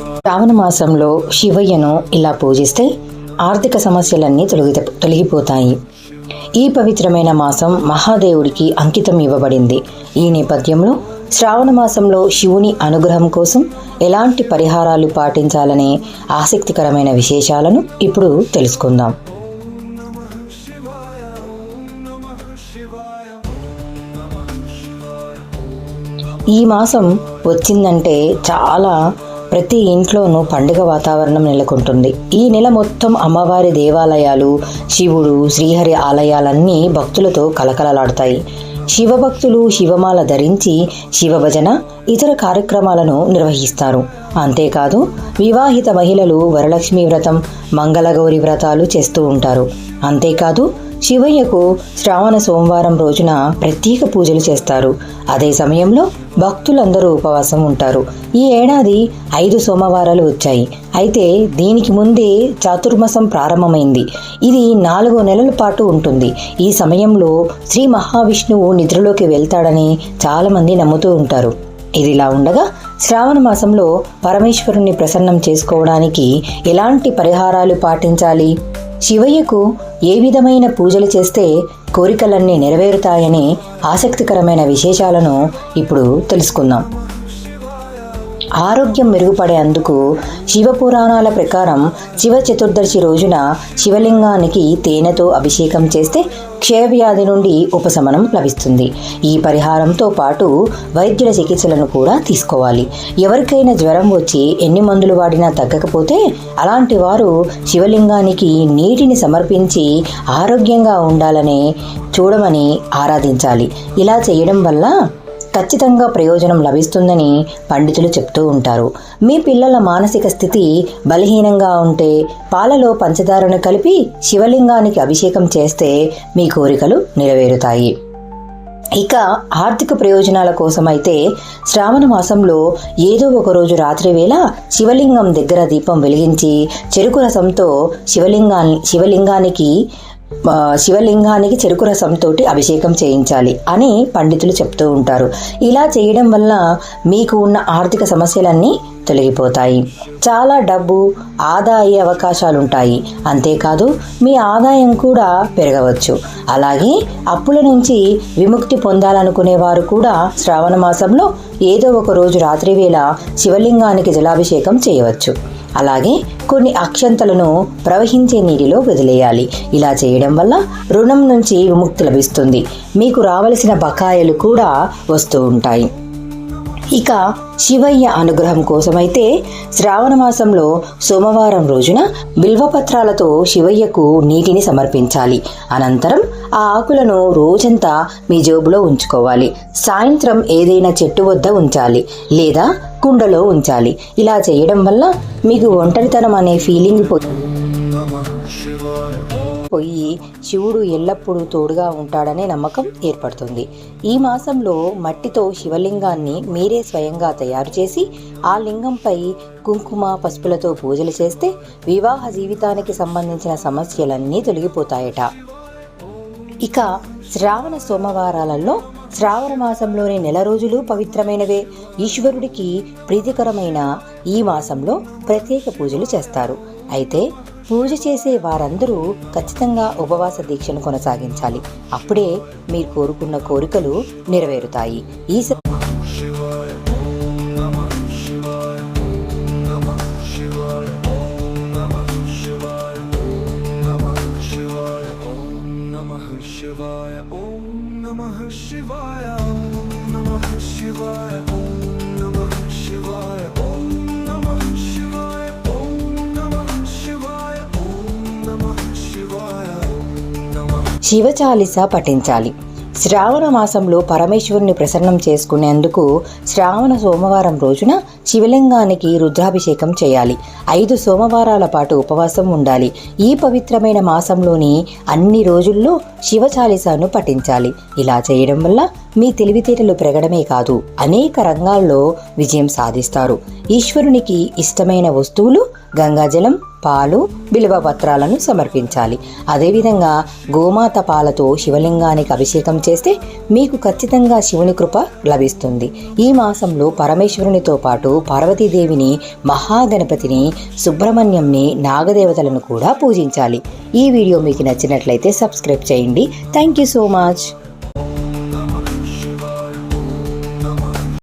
శ్రావణ మాసంలో శివయ్యను ఇలా పూజిస్తే ఆర్థిక సమస్యలన్నీ తొలగి తొలగిపోతాయి. ఈ పవిత్రమైన మాసం మహాదేవుడికి అంకితం ఇవ్వబడింది. ఈ నేపథ్యంలో శ్రావణ మాసంలో శివుని అనుగ్రహం కోసం ఎలాంటి పరిహారాలు పాటించాలనే ఆసక్తికరమైన విశేషాలను ఇప్పుడు తెలుసుకుందాం. ఈ మాసం వచ్చిందంటే చాలా ప్రతి ఇంట్లోనూ పండుగ వాతావరణం నెలకొంటుంది. ఈ నెల మొత్తం అమ్మవారి దేవాలయాలు శివుడు శ్రీహరి ఆలయాలన్నీ భక్తులతో కలకలలాడతాయి. శివభక్తులు శివమాల ధరించి శివభజన ఇతర కార్యక్రమాలను నిర్వహిస్తారు. అంతేకాదు వివాహిత మహిళలు వరలక్ష్మి వ్రతం మంగళగౌరి వ్రతాలు చేస్తూ ఉంటారు. అంతేకాదు శివయ్యకు శ్రావణ సోమవారం రోజున ప్రత్యేక పూజలు చేస్తారు. అదే సమయంలో భక్తులందరూ ఉపవాసం ఉంటారు. ఈ ఏడాది ఐదు సోమవారాలు వచ్చాయి. అయితే దీనికి ముందే చాతుర్మాసం ప్రారంభమైంది. ఇది నాలుగో నెలల పాటు ఉంటుంది. ఈ సమయంలో శ్రీ మహావిష్ణువు నిద్రలోకి వెళ్తాడని చాలామంది నమ్ముతూ ఉంటారు. ఇదిలా ఉండగా శ్రావణ మాసంలో పరమేశ్వరుణ్ణి ప్రసన్నం చేసుకోవడానికి ఎలాంటి పరిహారాలు పాటించాలి? శివయ్యకు ఏ విధమైన పూజలు చేస్తే కోరికలన్నీ నెరవేరుతాయని ఆసక్తికరమైన విశేషాలను ఇప్పుడు తెలుసుకుందాం. ఆరోగ్యం మెరుగుపడేందుకు శివపురాణాల ప్రకారం శివ చతుర్దశి రోజున శివలింగానికి తేనెతో అభిషేకం చేస్తే క్షయవ్యాధి నుండి ఉపశమనం లభిస్తుంది. ఈ పరిహారంతో పాటు వైద్యుల చికిత్సలను కూడా తీసుకోవాలి. ఎవరికైనా జ్వరం వచ్చి ఎన్ని మందులు వాడినా తగ్గకపోతే అలాంటి వారు శివలింగానికి నీటిని సమర్పించి ఆరోగ్యంగా ఉండాలని చూడమని ఆరాధించాలి. ఇలా చేయడం వల్ల ఖచ్చితంగా ప్రయోజనం లభిస్తుందని పండితులు చెప్తూ ఉంటారు. మీ పిల్లల మానసిక స్థితి బలహీనంగా ఉంటే పాలలో పంచదారను కలిపి శివలింగానికి అభిషేకం చేస్తే మీ కోరికలు నెరవేరుతాయి. ఇక ఆర్థిక ప్రయోజనాల కోసమైతే శ్రావణ మాసంలో ఏదో ఒక రోజు రాత్రి వేళ శివలింగం దగ్గర దీపం వెలిగించి చెరుకు రసంతో శివలింగాన్ని శివలింగానికి శివలింగానికి చెరుకు రసంతో అభిషేకం చేయించాలి అని పండితులు చెప్తూ ఉంటారు. ఇలా చేయడం వల్ల మీకు ఉన్న ఆర్థిక సమస్యలన్నీ తొలగిపోతాయి. చాలా డబ్బు ఆదాయ అవకాశాలుంటాయి. అంతేకాదు మీ ఆదాయం కూడా పెరగవచ్చు. అలాగే అప్పుల నుంచి విముక్తి పొందాలనుకునే వారు కూడా శ్రావణ మాసంలో ఏదో ఒక రోజు రాత్రి వేళ శివలింగానికి జలాభిషేకం చేయవచ్చు. అలాగే కొన్ని అక్షంతలను ప్రవహించే నీటిలో వదిలేయాలి. ఇలా చేయడం వల్ల రుణం నుంచి విముక్తి లభిస్తుంది. మీకు రావలసిన బకాయిలు కూడా వస్తూ ఉంటాయి. ఇక శివయ్య అనుగ్రహం కోసమైతే శ్రావణ మాసంలో సోమవారం రోజున బిల్వపత్రాలతో శివయ్యకు నీటిని సమర్పించాలి. అనంతరం ఆ ఆకులను రోజంతా మీ జేబులో ఉంచుకోవాలి. సాయంత్రం ఏదైనా చెట్టు వద్ద ఉంచాలి లేదా కుండలో ఉంచాలి. ఇలా చేయడం వల్ల మీకు ఒంటరితనం అనే ఫీలింగ్ పోయి పోయి శివుడు ఎల్లప్పుడూ తోడుగా ఉంటాడనే నమ్మకం ఏర్పడుతుంది. ఈ మాసంలో మట్టితో శివలింగాన్ని మీరే స్వయంగా తయారు చేసి ఆ లింగంపై కుంకుమ పసుపులతో పూజలు చేస్తే వివాహ జీవితానికి సంబంధించిన సమస్యలన్నీ తొలగిపోతాయట. ఇక శ్రావణ సోమవారాలలో శ్రావణ మాసంలోని నెల రోజులు పవిత్రమైనవే. ఈశ్వరుడికి ప్రీతికరమైన ఈ మాసంలో ప్రత్యేక పూజలు చేస్తారు. అయితే పూజ చేసే వారందరూ ఖచ్చితంగా ఉపవాస దీక్షను కొనసాగించాలి. అప్పుడే మీరు కోరుకున్న కోరికలు నెరవేరుతాయి. ఈ శివాయ ఓం నమ శివాయ ఓం నమ శివాయ. శివచాలిస పఠించాలి. శ్రావణ మాసంలో పరమేశ్వరుని ప్రసన్నం చేసుకునేందుకు శ్రావణ సోమవారం రోజున శివలింగానికి రుద్రాభిషేకం చేయాలి. ఐదు సోమవారాల పాటు ఉపవాసం ఉండాలి. ఈ పవిత్రమైన మాసంలోని అన్ని రోజుల్లో శివచాలిసాను పఠించాలి. ఇలా చేయడం వల్ల మీ తెలివితేటలు పెరగడమే కాదు అనేక రంగాల్లో విజయం సాధిస్తారు. ఈశ్వరునికి ఇష్టమైన వస్తువులు గంగాజలం పాలు బిల్వ పత్రాలను సమర్పించాలి. అదేవిధంగా గోమాత పాలతో శివలింగానికి అభిషేకం చేస్తే మీకు ఖచ్చితంగా శివుని కృప లభిస్తుంది. ఈ మాసంలో పరమేశ్వరునితో పాటు పార్వతీదేవిని మహాగణపతిని సుబ్రహ్మణ్యంని నాగదేవతలను కూడా పూజించాలి. ఈ వీడియో మీకు నచ్చినట్లయితే సబ్స్క్రైబ్ చేయండి. Thank you so much.